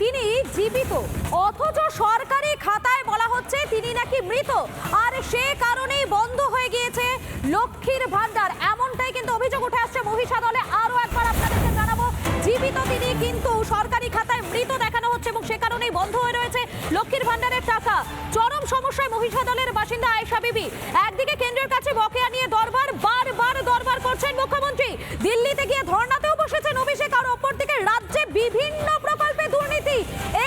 তিনি জীবিত, অথচ সরকারি খাতায় বলা হচ্ছে তিনি নাকি মৃত। আর সে কারণেই বন্ধ হয়ে গিয়েছে লক্ষ্মীর ভান্ডার এমনটাই কিন্তু অভিযোগ উঠে আসছে মহিষা দলে আরও একবার আপনাদেরকে জানাব, জীবিত তিনি কিন্তু সরকারি খাতায় মৃত দেখানো হচ্ছে এবং সে কারণেই বন্ধ হয়ে রয়েছে লক্ষ্মীর ভান্ডারের টাকা। চরম সমস্যায় মহিষা দলের বাসিন্দা আয়েশা বিবি। একদিকে কেন্দ্রের কাছে বকেয়া নিয়ে দরবার, বারবার দরবার করছেন মুখ্যমন্ত্রী। দিল্লিতে গিয়ে ধর্নাতেও বসেছেন অভিষেক আর অপরদিকে রাজ্যে বিভিন্ন প্রকল্পে দুর্নীতি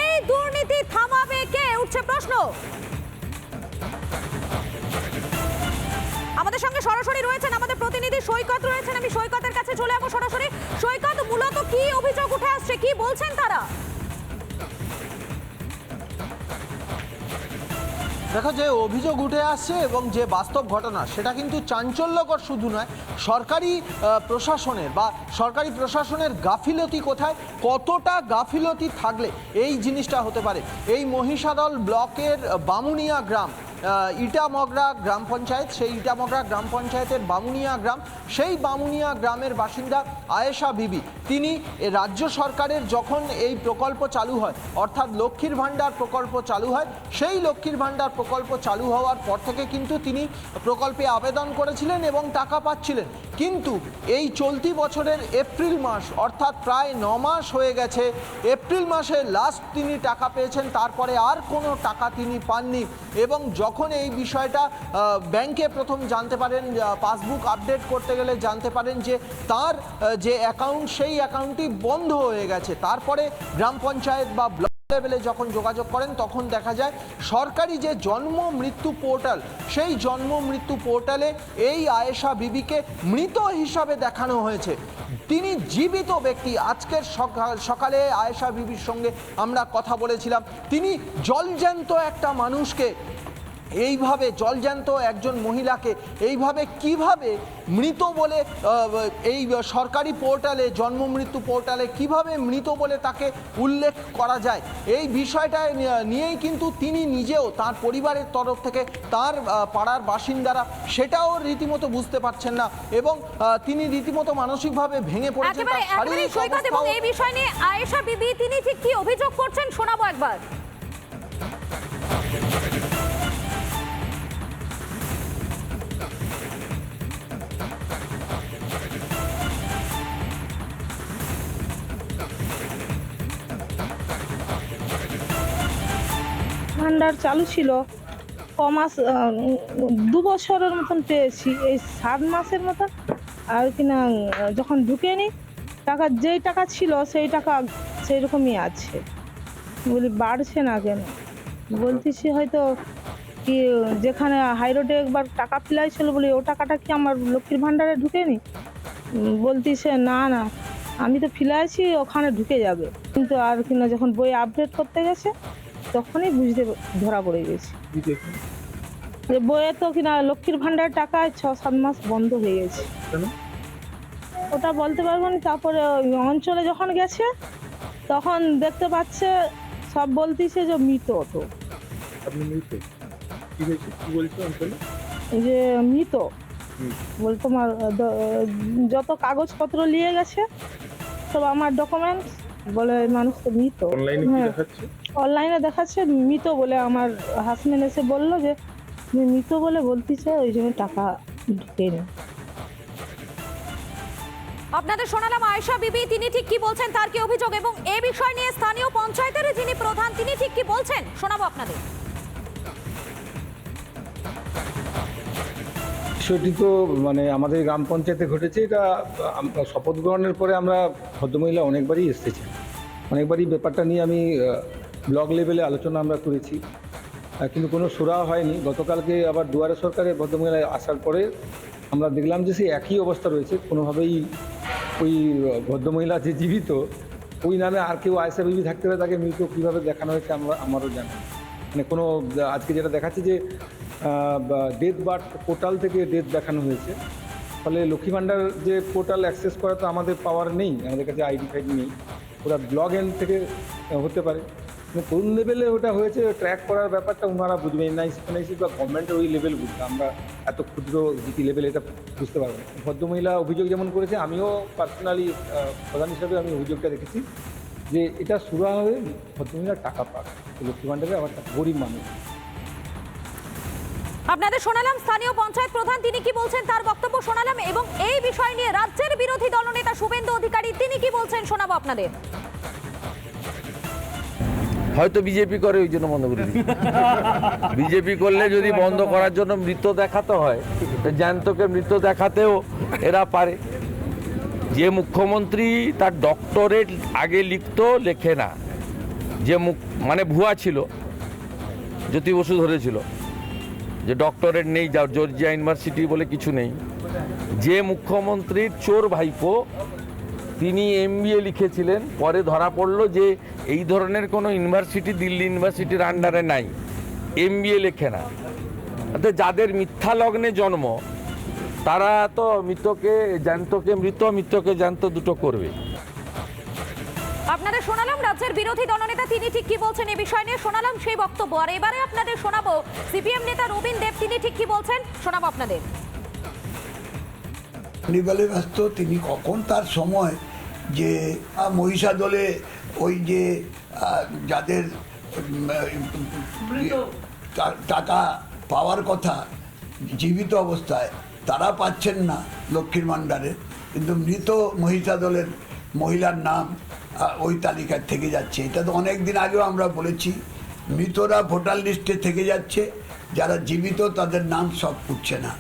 এই দুর্নীতি থামাবে কে উঠছে প্রশ্ন আমাদের সঙ্গে সরাসরি রয়েছেন আমাদের প্রতিনিধি সৈকত রয়েছেন। আমি সৈকতের কাছে চলে যাব সরাসরি। সৈকত, মূলত কি অভিযোগ উঠে আসছে? কি বলছেন তারা? দেখো যে অভিযোগ উঠে আসছে এবং যে বাস্তব ঘটনা, সেটা কিন্তু চাঞ্চল্যকর শুধু নয়, সরকারি প্রশাসনের বা সরকারি প্রশাসনের গাফিলতি কোথায়, কতটা গাফিলতি থাকলে এই জিনিসটা হতে পারে? এই মহিষাদল ব্লকের বামুনিয়া গ্রাম ইটামগরা গ্রাম পঞ্চায়েত, সেই ইটামগড়া গ্রাম পঞ্চায়েতের বামুনিয়া গ্রাম, সেই বামুনিয়া গ্রামের বাসিন্দা আয়েশা বিবি। তিনি রাজ্য সরকারের যখন এই প্রকল্প চালু হয়, অর্থাৎ লক্ষ্মীর ভাণ্ডার প্রকল্প চালু হয়, সেই লক্ষ্মীর ভাণ্ডার প্রকল্প চালু হওয়ার পর থেকে কিন্তু তিনি প্রকল্পে আবেদন করেছিলেন এবং টাকা পাচ্ছিলেন। কিন্তু এই চলতি বছরের এপ্রিল মাস, অর্থাৎ প্রায় ন মাস হয়ে গেছে, এপ্রিল মাসে লাস্ট তিনি টাকা পেয়েছেন, তারপরে আর কোনো টাকা তিনি পাননি এবং যখন এই বিষয়টা ব্যাংকে প্রথম জানতে পারেন পাসবুক আপডেট করতে গেলে জানতে পারেন যে তার যে অ্যাকাউন্ট সেই অ্যাকাউন্টটি বন্ধ হয়ে গেছে। তারপরে গ্রাম পঞ্চায়েত বা লেভেলে যখন যোগাযোগ করেন, তখন দেখা যায় সরকারি যে জন্ম মৃত্যু পোর্টাল, সেই জন্ম মৃত্যু পোর্টালে এই আয়েশা বিবিকে মৃত হিসাবে দেখানো হয়েছে। তিনি জীবিত ব্যক্তি। আজকের সকালে আয়েশা বিবির সঙ্গে আমরা কথা বলেছিলাম। তিনি জলজ্যান্ত একটা মানুষকে এইভাবে জলজ্যান্ত একজন মহিলাকে এইভাবে কীভাবে মৃত বলে এই সরকারি পোর্টালে জন্ম মৃত্যু পোর্টালে কীভাবে মৃত বলে তাকে উল্লেখ করা যায়? এই বিষয়টা নিয়েই কিন্তু তিনি নিজেও তার পরিবারের তরফ থেকে তার পাড়ার বাসিন্দারা সেটাও রীতিমতো বুঝতে পারছেন না এবং তিনি রীতিমতো মানসিকভাবে ভেঙে পড়েছেন এবং এই বিষয় নিয়ে আয়েশা বিবি তিনি ঠিক কি অভিযোগ করছেন শোনাবো একবার। ভান্ডার চালু ছিল ক মাস দু বছরের মতন পেয়েছি। এই সাত মাসের মতন আর কিনা আহ, যখন ঢুকেনি টাকা যেই টাকা ছিল সেই টাকা সেই রকমই আছে। বলি বাড়ছে না কেন? বলতেছি হয়তো কি যেখানে হাই রোডে একবার টাকা ফেলাইছিল বলি ও টাকাটা কি আমার লক্ষ্মীর ভান্ডারে ঢুকেনি বলতিছে না না আমি তো ফিলাইছি ওখানে ঢুকে যাবে। কিন্তু আর কিনা যখন বই আপডেট করতে গেছে তখনই বুঝতে ধরা পড়ে গেছে। যে বইয়ে তো কিনা লক্ষ্মীর ভান্ডার টাকা ছ সাত মাস বন্ধ হয়ে গেছে। ওটা বলতে পারব না তারপরে ওই অঞ্চলে যখন গেছে তখন দেখতে পাচ্ছে সব বলতেছে যে মৃত তো যে মৃত। বল তোমার যত কাগজপত্র নিয়ে গেছে সব আমার ডকুমেন্টস বলে মানুষ তো মৃত। অনলাইনে হ্যাঁ। দেখাচ্ছে? মৃত বলে আমার হাজবেন্ড এসে বলল যে তুমি মৃত বলে বলতেছে ওই জন্য টাকা ঢুকেনি আপনাদের শোনালাম আয়েশা বিবি তিনি ঠিক কি বলছেন তার কি অভিযোগ? এবং এ বিষয় নিয়ে স্থানীয় পঞ্চায়েতের যিনি প্রধান তিনি ঠিক কি বলছেন? শোনাবো আপনাদের। বিষয়টি তো মানে আমাদের গ্রাম পঞ্চায়েতে ঘটেছে। এটা শপথ গ্রহণের পরে আমরা ভদ্রমহিলা অনেকবারই এসেছি। অনেকবারই ব্যাপারটা নিয়ে আমি ব্লক লেভেলে আলোচনা আমরা করেছি। কিন্তু কোনো সুরা হয়নি। গতকালকে আবার দুয়ারে সরকারে ভদ্রমহিলা আসার পরে আমরা দেখলাম যে সেই একই অবস্থা রয়েছে। কোনোভাবেই ওই ভদ্রমহিলা যে জীবিত, ওই নামে আর কেউ আয়সা বিবি থাকতে পারে, তাকে মৃত কীভাবে দেখানো হয়েছে আমরা, আমারও জানি মানে কোনো আজকে যেটা দেখাচ্ছে যে ডেথ বার্থ পোর্টাল থেকে ডেথ দেখানো হয়েছে। ফলে লক্ষ্মী ভাণ্ডার যে পোর্টাল অ্যাক্সেস করা তো আমাদের পাওয়ার নেই, আমাদের কাছে আইডি ফাইড নেই। ওটা ব্লগ এন্ড থেকে হতে পারে। কোন লেভেলে ওটা হয়েছে ট্র্যাক করার ব্যাপারটা ওনারা বুঝবেন এনআইসি ফেনআইসি বা গভর্নমেন্টের ওই লেভেল বুঝবে আমরা এত ক্ষুদ্র জিটি লেভেল এটা বুঝতে পারব না। ভদ্রমহিলা অভিযোগ যেমন করেছে, আমিও পার্সোনালি প্রধান হিসাবে আমি অভিযোগটা রেখেছি যে এটা শুরু হবে ভদ্রমহিলা টাকা পাক। লক্ষ্মী ভাণ্ডারে আবার গরিব মানুষ। আপনাদের শোনালাম স্থানীয় পঞ্চায়েত প্রধান, তিনি কি বলছেন তার বক্তব্য শোনালাম এবং এই বিষয় নিয়ে রাজ্যের বিরোধী তিনি কি বলছেন শোনাবো আপনাদের? হয়তো বিজেপি করে, ওই জন্য বন্ধ করে বিজেপি করলে যদি বন্ধ করার জন্য মৃত দেখাতে হয় জ্যান্তকে মৃত দেখাতেও এরা পারে। যে মুখ্যমন্ত্রী তার ডক্টরেট আগে লিখতো, লেখে না। যে মুখ মানে ভুয়া ছিল, জ্যোতি বসু ধরেছিল। যে ডক্টরেট নেই জর্জিয়া ইউনিভার্সিটি বলে কিছু নেই। যে মুখ্যমন্ত্রীর চোর ভাইপো তিনি এমবিএ লিখেছিলেন পরে ধরা পড়ল যে এই ধরনের কোনো ইউনিভার্সিটি দিল্লি ইউনিভার্সিটির আন্ডারে নাই। এমবিএ লেখে না। অর্থাৎ যাদের মিথ্যা লগ্নে জন্ম তারা তো মৃতকে জ্যান্তকে মৃত মৃতকে জ্যান্ত দুটো করবে। আপনাদের শোনালাম রাজ্যের বিরোধী দলনেতা তিনি ঠিক কি বলছেন এই বিষয় নিয়ে? শোনালাম সেই বক্তব্য। আর এবারে আপনাদের শোনাবো সিপিএম নেতা রবীন দেব তিনি ঠিক কি বলছেন? শোনাবো আপনাদের। ব্যস্ত তিনি কখন তার সময় যে মহিষা দলে ওই যে যাদের টাকা পাওয়ার কথা জীবিত অবস্থায় তারা পাচ্ছেন না লক্ষ্মীর ভাণ্ডারে। কিন্তু মৃত মহিষা দলের মহিলার নাম ওই তালিকায় থেকে যাচ্ছে। এটা তো অনেক দিন আগেও আমরা বলেছি মৃতরা ভোটার লিস্টে থেকে যাচ্ছে যারা জীবিত তাদের নাম সব উঠছে না।